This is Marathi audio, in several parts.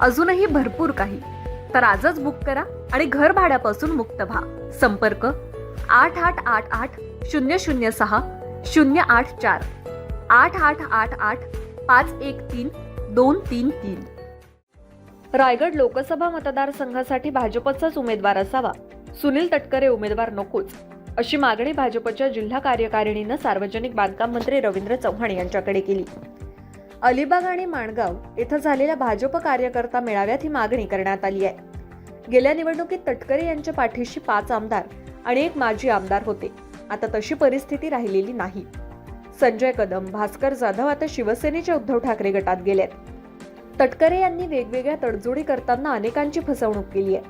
अजूनही भरपूर काही. तर आजच बुक करा आणि घर भाड्यापासून मुक्त व्हा. संपर्क आठ आठ आठ आठ शून्य शून्य सहा शून्य आठ चार. आठ आठ आठ आठ पाच एक तीन दोन तीन तीन. रायगड लोकसभा मतदारसंघासाठी भाजपचाच उमेदवार असावा. सुनील तटकरे उमेदवार नकोच. अशी मागणी भाजपच्या जिल्हा कार्यकारिणीनं सार्वजनिक बांधकाम मंत्री रवींद्र चव्हाण यांच्याकडे केली. अलिबाग आणि माणगाव इथं झालेल्या भाजप कार्यकर्ता मेळाव्यात ही मागणी करण्यात आली आहे. गेल्या निवडणुकीत तटकरे यांच्या पाठीशी पाच आमदार आणि एक माजी आमदार होते. आता तशी परिस्थिती राहिलेली नाही. संजय कदम भास्कर जाधव आता शिवसेनेच्या उद्धव ठाकरे गटात गेलेत. तटकरे यांनी वेगवेगळ्या तडजोडी करताना अनेकांची फसवणूक केली आहे.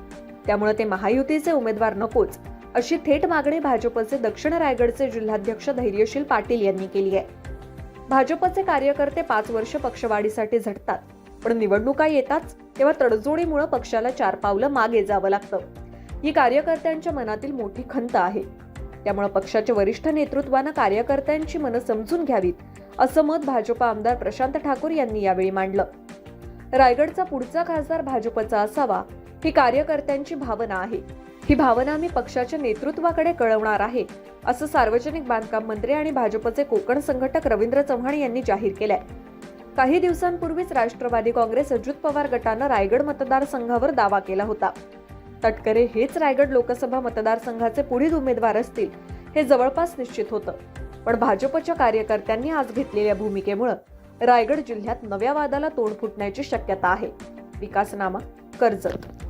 त्यामुळे ते महायुतीचे उमेदवार नकोच अशी थेट मागणी भाजपचे दक्षिण रायगडचे जिल्हाध्यक्ष धैर्यशील पाटील यांनी केली आहे. भाजपचे कार्यकर्ते पाच वर्ष पक्षवाढीसाठी झटतात. पण निवडणुका येताच तेव्हा तडजोडीमुळे पक्षाला चार पावलं मागे जावं लागतं. ही कार्यकर्त्यांच्या मनातील मोठी खंत आहे. त्यामुळे पक्षाच्या वरिष्ठ नेतृत्वानं कार्यकर्त्यांची मनं समजून घ्यावीत असं मत भाजपा आमदार प्रशांत ठाकूर यांनी यावेळी मांडलं. रायगडचा पुढचा खासदार भाजपचा असावा ही कार्यकर्त्यांची भावना आहे. ही भावना मी पक्षाच्या नेतृत्वाकडे कळवणार आहे असं सार्वजनिक बांधकाम मंत्री आणि भाजपचे कोकण संघटक रवींद्र चव्हाण यांनी जाहीर केलंय. काही दिवसांपूर्वीच राष्ट्रवादी काँग्रेस अजित पवार गटानं रायगड मतदारसंघावर दावा केला होता. तटकरे हेच रायगड लोकसभा मतदारसंघाचे पुढील उमेदवार असतील हे जवळपास निश्चित होतं. पण भाजपच्या कार्यकर्त्यांनी आज घेतलेल्या भूमिकेमुळं रायगड जिल्ह्यात नव्या वादाला तोंड फुटण्याची शक्यता आहे. विकासनामा कर्जत.